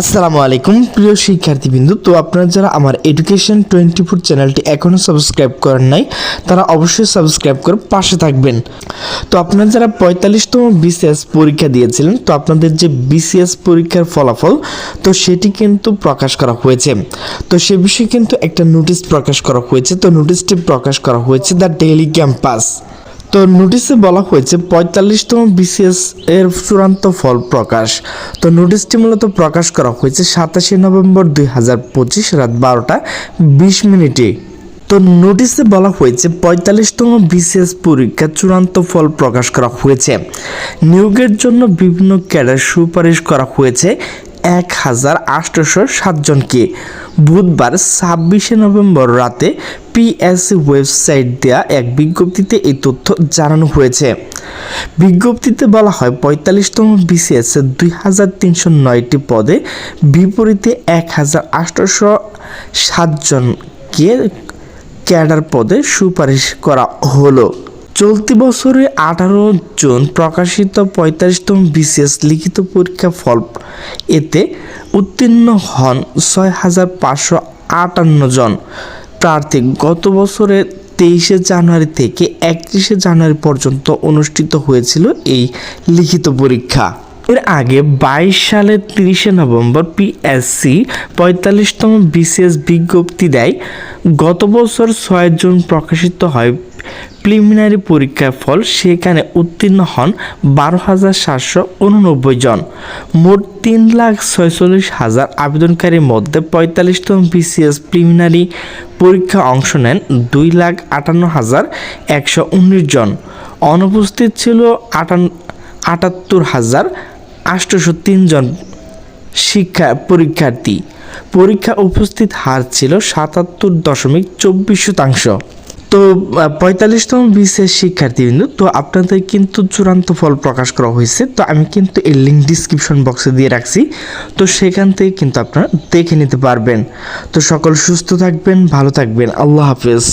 আসসালামু আলাইকুম, প্রিয় শিক্ষার্থীবৃন্দু। তো আপনারা যারা আমার এডুকেশন টোয়েন্টি ফোর চ্যানেলটি এখনও সাবস্ক্রাইব করেন নাই, তারা অবশ্যই সাবস্ক্রাইব করে পাশে থাকবেন। তো আপনারা যারা পঁয়তাল্লিশতম বিসিএস পরীক্ষা দিয়েছিলেন, তো আপনাদের যে বিসিএস পরীক্ষার ফলাফল, তো সেটি কিন্তু প্রকাশ করা হয়েছে। তো সে বিষয়ে কিন্তু একটা নোটিশ প্রকাশ করা হয়েছে। তো নোটিশটি প্রকাশ করা হয়েছে দ্য ডেইলি ক্যাম্পাস। তো নোটিশে বলা হয়েছে পঁয়তাল্লিশতম বিসিএস এর চূড়ান্ত ফল প্রকাশ। তো নোটিশটি মূলত প্রকাশ করা হয়েছে সাতাশে নভেম্বর দুই হাজার পঁচিশ রাত বারোটা বিশ মিনিটে। তো নোটিশে বলা হয়েছে পঁয়তাল্লিশতম বিসিএস পরীক্ষার চূড়ান্ত ফল প্রকাশ করা হয়েছে। নিয়োগের জন্য বিভিন্ন ক্যাডার সুপারিশ করা হয়েছে। এক হাজার আটশোশো সাতজনকে বুধবার ছাব্বিশে নভেম্বর রাতে পিএসসি ওয়েবসাইট দেয়া এক বিজ্ঞপ্তিতে এই তথ্য জানানো হয়েছে। বিজ্ঞপ্তিতে বলা হয়, পঁয়তাল্লিশতম বিসিএস দুই হাজার তিনশো নয়টি পদে বিপরীতে এক হাজার আটশোশো সাতজনকে ক্যাডার পদে সুপারিশ করা হলো। চলতি বছরে আঠারো জুন প্রকাশিত পঁয়তাল্লিশতম বিসিএস লিখিত পরীক্ষা ফল এতে উত্তীর্ণ হন ছয় হাজার পাঁচশো আটান্ন জন। প্রার্থী গত বছরে তেইশে জানুয়ারি থেকে একত্রিশে জানুয়ারি পর্যন্ত অনুষ্ঠিত হয়েছিল এই লিখিত পরীক্ষা। এর আগে বাইশ সালের তিরিশে নভেম্বর পিএসসি পঁয়তাল্লিশতম বিসিএস বিজ্ঞপ্তি দেয়, গত বছর ছয় জুন প্রকাশিত হয় প্রিলিমিনারি পরীক্ষার ফল সেখানে উত্তীর্ণ হন বারো হাজার সাতশো উননব্বই জন। মোট তিন লাখ ছয়চল্লিশ হাজার আবেদনকারীর মধ্যে পঁয়তাল্লিশতম বিসিএস প্রিলিমিনারি পরীক্ষা অংশ নেন দুই লাখ আটান্ন হাজার একশো উনিশ জন। অনুপস্থিত ছিল আটান্ন আটাত্তর হাজার আটশোশো তিনজন শিক্ষা পরীক্ষার্থী। পরীক্ষা উপস্থিত হার ছিল সাতাত্তর দশমিক চব্বিশ শতাংশ। তো পঁয়তাল্লিশতম বিশেষ শিক্ষার্থীবৃন্দ, তো আপনাদের কিন্তু চূড়ান্ত ফল প্রকাশ করা হয়েছে, তো আমি কিন্তু এই লিঙ্ক ডিসক্রিপশন বক্সে দিয়ে রাখছি, তো সেখান থেকে কিন্তু আপনারা দেখে নিতে পারবেন। তো সকল সুস্থ থাকবেন, ভালো থাকবেন, আল্লাহ হাফেজ।